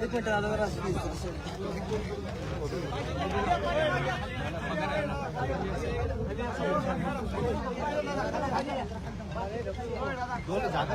एक मिनट दादा जरा दोन जागा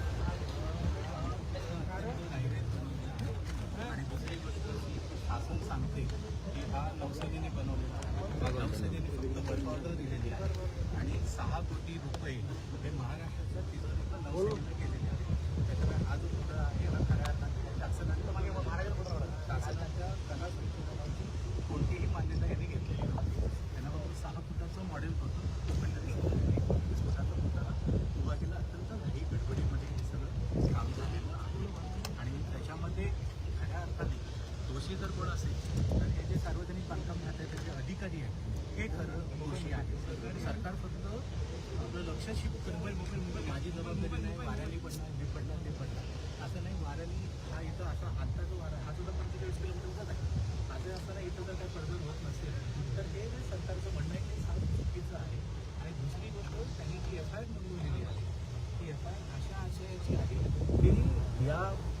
Yeah.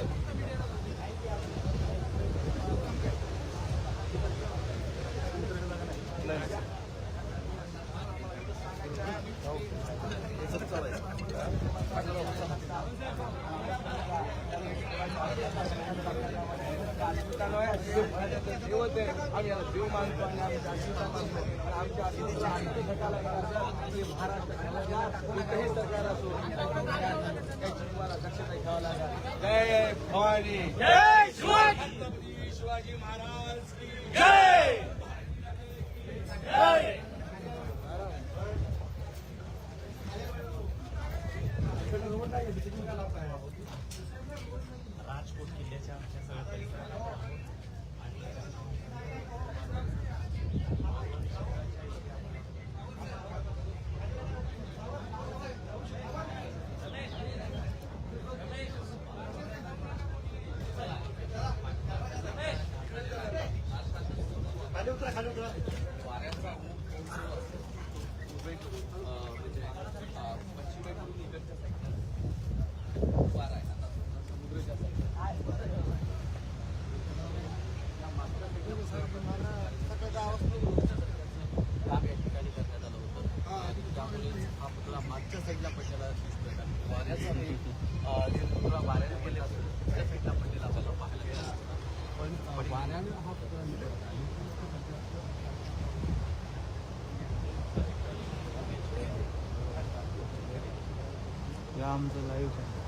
आम्ही याला देव आम्ही जातीचा आमच्या अतिथीच्या आर्थिक गटाला महाराष्ट्र कोणतंही सरकार असो याची तुम्हाला जय जय शिवाजी। महाराज जय। जय। आमचं लाईव्ह आहे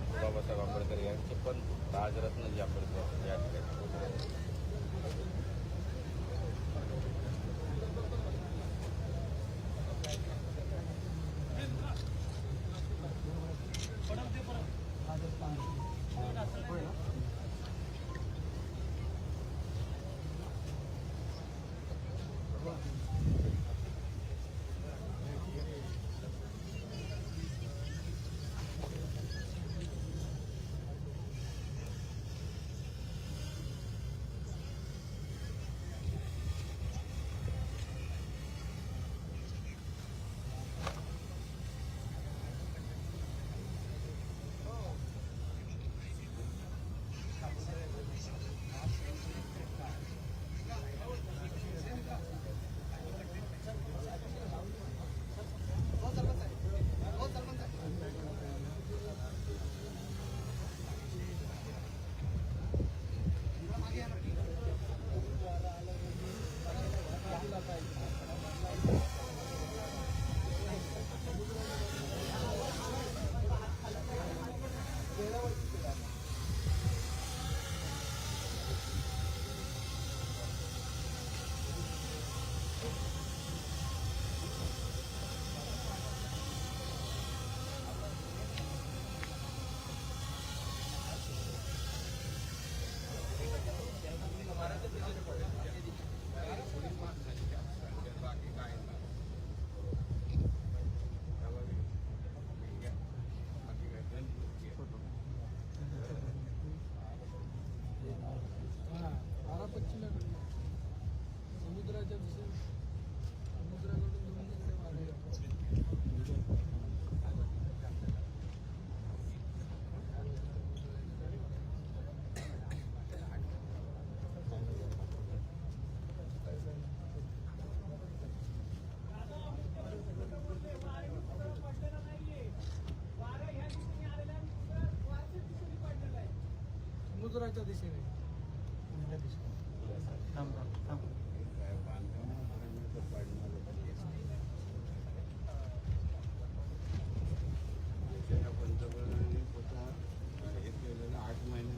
बाबासाहेब आंबेडकर यांचे पण राजरत्न जे आंबेडकर या ठिकाणी. समुद्राच्या दिशेने थांब थांब थांब देशाच्या पंतप्रधानांनी स्वतः हे केलेलं आठ महिने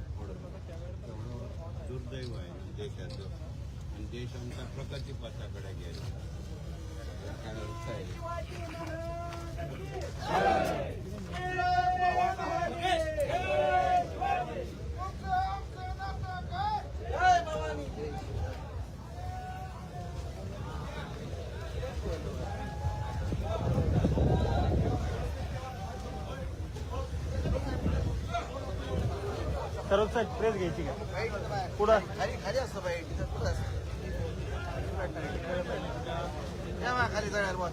तेवढं दुर्दैव आहे देशाचं आणि देश आमचा प्रगती पथाकडे गेला काय अर्थ आहे सर्व साईड प्रेस घ्यायची का? पुढं खाली खाली असतं बाई. तिथं पुढं असतं? खाली जाणार बॉस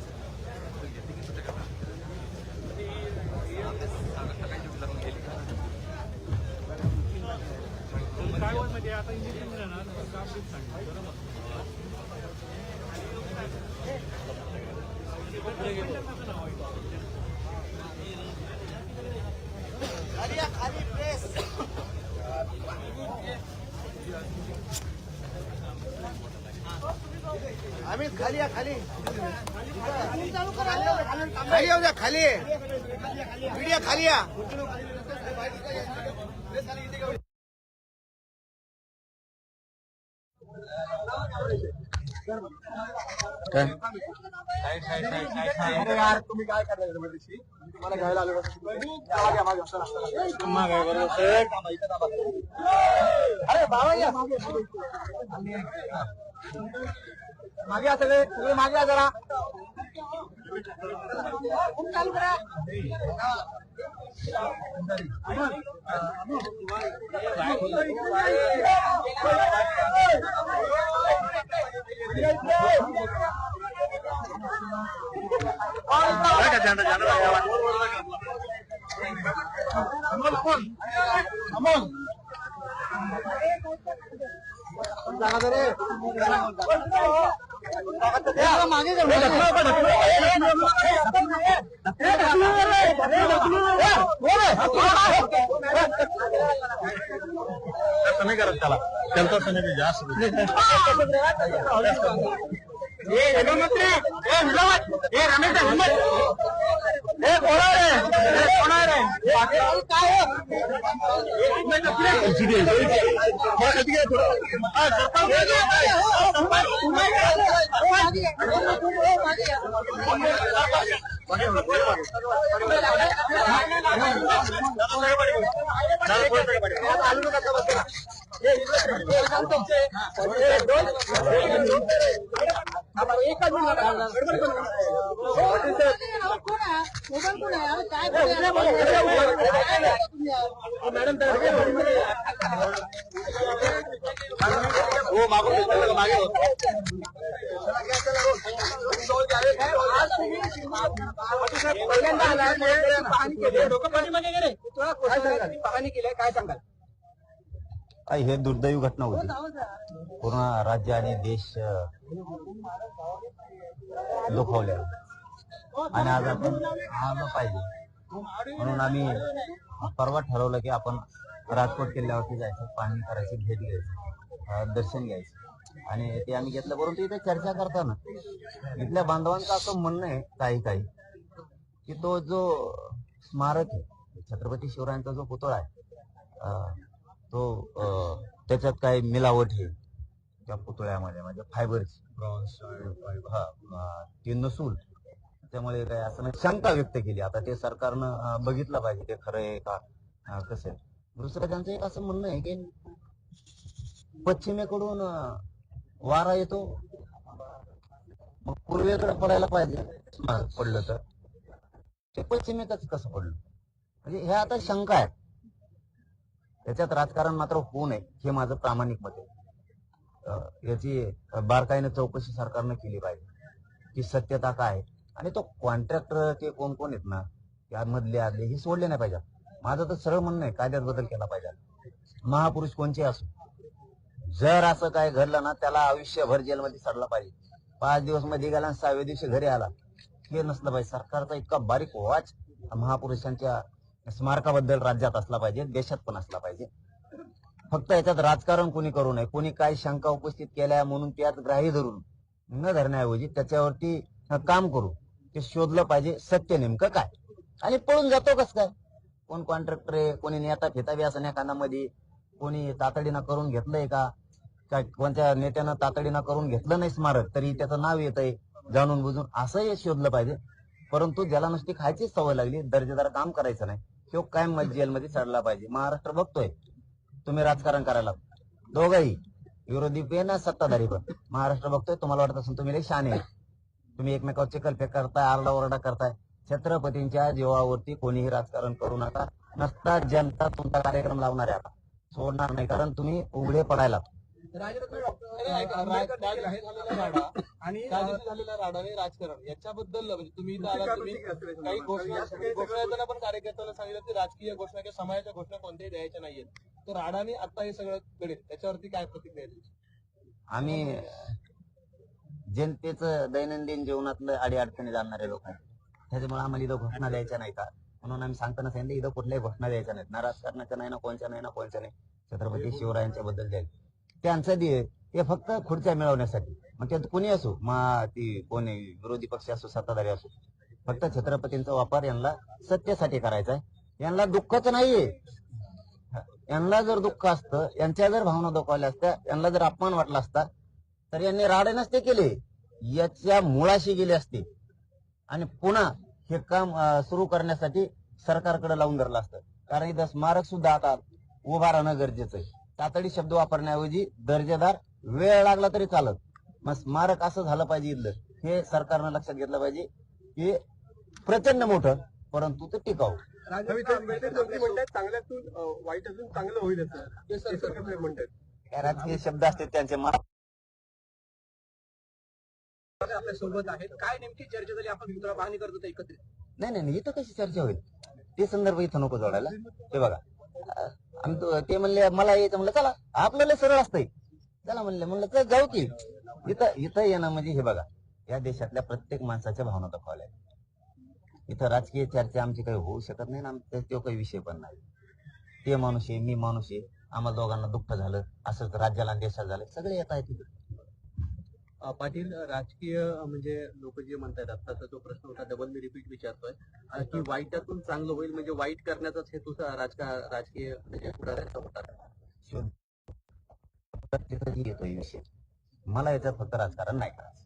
खाली खाली. येऊ खाली. मीडिया खाली या. तुम्ही काय अरे बाबा मागे या सगळे सगळे मागे या जरा. चालू करा मागे कमी करत त्याला त्यांचा समिती जास्त हे होणार आहे हे? होणार आहे. काय एकच पाहणी काय सांगाल हे दुर्दैवी घटना होती. पूर्ण राज्य आणि देश दुखावल्या आणि आज आपण आलं पाहिजे. म्हणून आम्ही परवा ठरवलं की आपण राजकोट किल्ल्यावरती जायचं पाहणी करायची भेट घ्यायची दर्शन घ्यायचं. आणि ते आम्ही घेतलं परंतु इथे चर्चा करताना इथल्या बांधवांचं असं म्हणणं आहे काही काही की तो जो स्मारक आहे छत्रपती शिवरायांचा जो पुतळा आहे तो त्याच्यात काही मिलावट आहे त्या पुतळ्यामध्ये म्हणजे फायबरची. हा ती नसूल त्यामुळे काय असं नाही शंका व्यक्त केली. आता ते सरकारनं बघितलं पाहिजे ते खरं आहे का कसं आहे. दुसरं त्यांचं एक असं म्हणणं आहे की पश्चिमेकडून वारा येतो. मग पूर्वेकडे पडायला पाहिजे. पडलं तर. ते पश्चिमेकच कसं पडलं? म्हणजे हे आता शंका आहे त्याच्यात राजकारण मात्र होऊ नये हे माझं प्रामाणिक मत आहे. अं, याची बारकाईने चौकशी सरकारनं केली पाहिजे की सत्यता काय आहे. आणि तो कॉन्ट्रॅक्टर ते कोण कोण आहेत ना यामधले आदले हे सोडले नाही पाहिजे. माझं तर सरळ म्हणणं आहे कायद्यात बदल केला पाहिजे. महापुरुष कोणचे असो जर असं काय घडलं ना त्याला आयुष्यभर जेलमध्ये सडला पाहिजे. पाच दिवसमध्ये गेला आणि सहाव्या दिवशी घरी आला. हे नसलं पाहिजे. सरकारचा इतका बारीक वाच. महापुरुषांच्या स्मारकाबद्दल राज्यात असला पाहिजे देशात पण असला पाहिजे. फक्त याच्यात राजकारण कोणी करू नये कोणी काय शंका उपस्थित केल्या म्हणून त्यात ग्राही धरून न धरण्याऐवजी त्याच्यावरती काम करू. ते शोधलं पाहिजे सत्य नेमकं काय? आणि पळून जातो कस काय? कोण कॉन्ट्रॅक्टर आहे? कोणी नेता फेताबी असं या कानामध्ये कोणी तातडीनं करून घेतलंय का? काय कोणत्या नेत्यानं तातडीनं करून घेतलं नाही स्मारक? तरी त्याचं नाव येत आहे जाणून बुजून असंही शोधलं पाहिजे. परंतु ज्याला नुसती खायचीच सवय लागली दर्जेदार काम करायचं नाही तो कायम जेलमध्ये चढला पाहिजे. महाराष्ट्र बघतोय. तुम्ही राजकारण करायला दोघही विरोधी पण सत्ताधारी पण. महाराष्ट्र बघतोय तुम्हाला वाटत असेल तुम्ही लई शाने तुम्ही एकमेकावर चिकलफेक करताय आरडाओरडा करताय छत्रपतींच्या जीवावरती कोणीही राजकारण करू नका नसता जनता तुमचा कार्यक्रम लावणार आहे आता सोडणार नाही कारण तुम्ही उघडे पडायला आणि त्या दिवशी झालेला राडा आणि राजकारण याच्याबद्दल म्हणजे तुम्ही इथं आलात तुम्ही काही घोषणा घोषणा देताना पण कार्यकर्त्यांना सांगितलं की राजकीय घोषणा किंवा समाजाच्या घोषणा कोणत्याही द्यायच्या नाहीयेत तर राडाने आता हे सगळं घडेल त्याच्यावरती काय प्रतिक्रिया? आम्ही जनतेचं दैनंदिन जीवनातलं अडीअडचणी जाणणारे लोक आहेत. त्याच्यामुळे आम्हाला इथं घोषणा द्यायच्या नाही का म्हणून आम्ही सांगताना सांगितलं इथं कुठल्याही घोषणा द्यायच्या नाहीत. ना राजकारणाच्या नाही ना कोणच्या नाही ना कोणच्या नाही. छत्रपती शिवरायांच्या बद्दल द्यायला त्यांचं दे ते फक्त खुर्च्या मिळवण्यासाठी. मग त्यात कोणी असो मा ती कोणी विरोधी पक्ष असो सत्ताधारी असो फक्त छत्रपतींचा वापर यांना सत्तेसाठी करायचा आहे. यांना दुःखच नाहीये. यांना जर दुःख असतं यांच्या जर भावना दुखावल्या असत्या यांना जर अपमान वाटला असता तर यांनी राडे नसते केले. याच्या मुळाशी गेले असते. आणि पुन्हा हे काम सुरू करण्यासाठी सरकारकडे लावून धरलं असतं. कारण इथं स्मारक सुद्धा आता उभा राहणं गरजेचं आहे. तातडी शब्द वापरण्याऐवजी दर्जेदार वेळ लागला तरी चालत. मग स्मारक असं झालं पाहिजे इथलं. हे सरकारनं लक्षात घेतलं पाहिजे की प्रचंड मोठं परंतु ते टिकाऊ. चांगल्यातून वाईट अजून चांगलं होईल राजकीय शब्द असतात त्यांचे मला आपल्यासोबत आहेत. काय नेमकी चर्चा झाली? आपण करतो ते एकत्रित. नाही नाही नाही, इथं कशी चर्चा होईल? ते संदर्भ इथं नको जोडायला. ते बघा. आम्ही ते म्हणले मला यायचं. म्हणलं चला आपल्याला सरळ असतंय. चला म्हणले म्हणलं चल जाऊ की. इथं इथं येणं म्हणजे हे बघा. या देशातल्या प्रत्येक माणसाच्या भावना दाखवल्या इथं राजकीय चर्चा आमची काही होऊ शकत नाही ना. तो काही विषय पण नाही. ते माणूस आहे मी माणूस आहे. आम्हाला दोघांना दुःख झालं. असंच राज्याला देशाला झालं. सगळे येत आहेत तिथे पाटील राजकीय म्हणजे लोक जे म्हणतात आत्ताचा जो प्रश्न होता डबल मी रिपीट विचारतोय. की वाईटातून चांगलं होईल म्हणजे वाईट करण्याचाच हेतूचा राजका राजकीय म्हणजे पुढाऱ्यांचा होता मला याच्यात फक्त राजकारण नाही करायचं.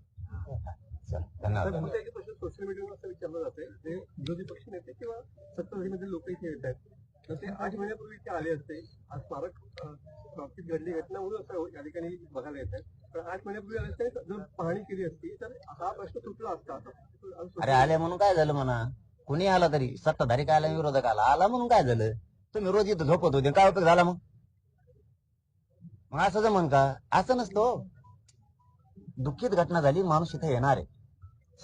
सोशल मीडियावर असं विचारलं जाते जे विरोधी पक्ष नेते किंवा सत्ताधारीमध्ये लोक इथे येत आहेत तसे आठ महिन्यापूर्वी इथे आले असते. आज स्मारक घडली घटना म्हणून असं या ठिकाणी बघायला येत आहे पण आठ महिन्यापूर्वी जर पाहणी केली असती तर हा प्रश्न सुटला असता अरे आले म्हणून काय झालं म्हणा? कुणी आला तरी? सत्ताधारी काय आला विरोधक आला? आला म्हणून काय झालं? तुम्ही रोज इथं झोपत होते. काय उपयोग झाला मग? मग असं जमन का? असं नसतो हो. दुःखीत दुःखित घटना झाली माणूस इथे येणार आहे.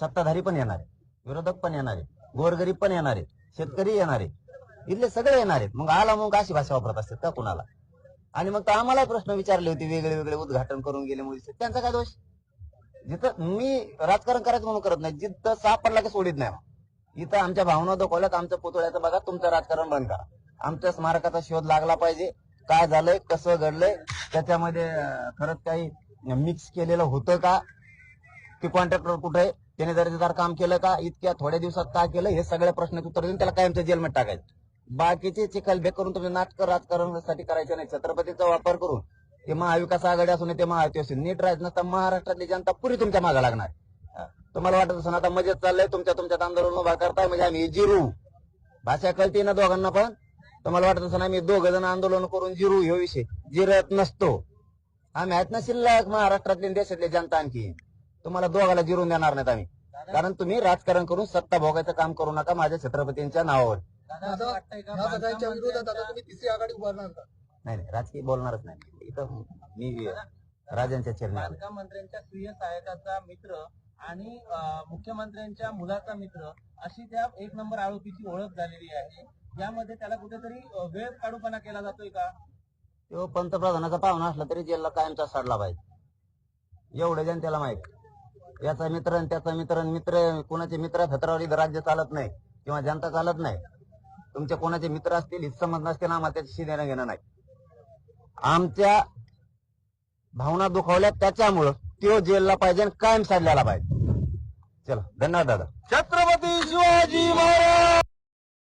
सत्ताधारी पण येणार आहे. विरोधक पण येणार आहे. गोरगरीब पण येणार आहे. शेतकरी येणार आहे. इथले सगळे येणार आहेत. मग आला मग अशी भाषा वापरत असतात का कुणाला? आणि मग तर आम्हाला प्रश्न विचारले होते वेगळे वेगळे उद्घाटन करून गेले मुलीचे. त्यांचा काय दोष? जिथं मी राजकारण करायचं म्हणून करत नाही जिथं सापडला की सोडित नाही. मग. इथं आमच्या भावना दाखवल्यात आमच्या पुतळ्याचं बघा तुमचं राजकारण बंद करा. आमच्या स्मारकाचा शोध लागला पाहिजे. काय झालंय कसं घडलंय त्याच्यामध्ये खरंच काही मिक्स केलेलं होतं का? ते कॉन्ट्रॅक्टर कुठे आहे? त्याने दर्जेदार काम केलं का? इतक्या थोड्या दिवसात काय केलं? हे सगळे प्रश्न उत्तर देऊन त्याला कायमचं जेलमध्ये टाकायचं. बाकीचे चिखल करून तुम्ही नाटक राजकारणासाठी करायचे नाही. छत्रपतीचा वापर करून ते महाविकास आघाडी असून ते महायुती असून नीट राहत नसता महाराष्ट्रातली जनता पुरी तुमच्या मागे लागणार. तुम्हाला वाटत असून आता मजेत चाललंय तुमच्या तुमच्यात आंदोलन उभा करताय म्हणजे आम्ही जिरू. भाषा कळते ना दोघांना पण? तुम्हाला वाटत असून आम्ही दोघ जण आंदोलन करून जिरू ह्यो विषय. जिरत नसतो. आम्ही आहेत ना शिल्लक महाराष्ट्रातली देशातली जनता आणखी. तुम्हाला दोघाला जिरून देणार नाहीत आम्ही. कारण तुम्ही राजकारण करून सत्ता भोगायचं काम करू नका माझ्या छत्रपतींच्या नावावर. सगळ्यांच्या विरोधात आता तुम्ही तिसरी आघाडी उभारणार का? नाही नाही राजकीय बोलणारच नाही. इथं मी राजांच्या चरणी मंत्र्यांच्या प्रिय सहायकाचा मित्र आणि मुख्यमंत्र्यांच्या मुलाचा मित्र अशी त्या एक नंबर आरोपीची ओळख झालेली आहे. यामध्ये त्याला कुठेतरी वेळ काढूपणा केला जातोय का? तो पंतप्रधानाचा पाहुणा असला तरी जेलला कायमचा सडला पाहिजे. एवढं जनतेला माहीत. याचा मित्र आणि त्याचा मित्र आणि मित्र कोणाचे मित्र फत्रावर राज्य चालत नाही किंवा जनता चालत नाही. तुमचे कोणाचे मित्र असतील हितसंबंध नसतील आम्हाला त्याच्याशी देणं घेणं नाही. आमच्या भावना दुखावल्या त्याच्यामुळं तो जेलला पाहिजे आणि कायम साधल्याला पाहिजे. चला धन्यवाद दादा. छत्रपती शिवाजी महाराज!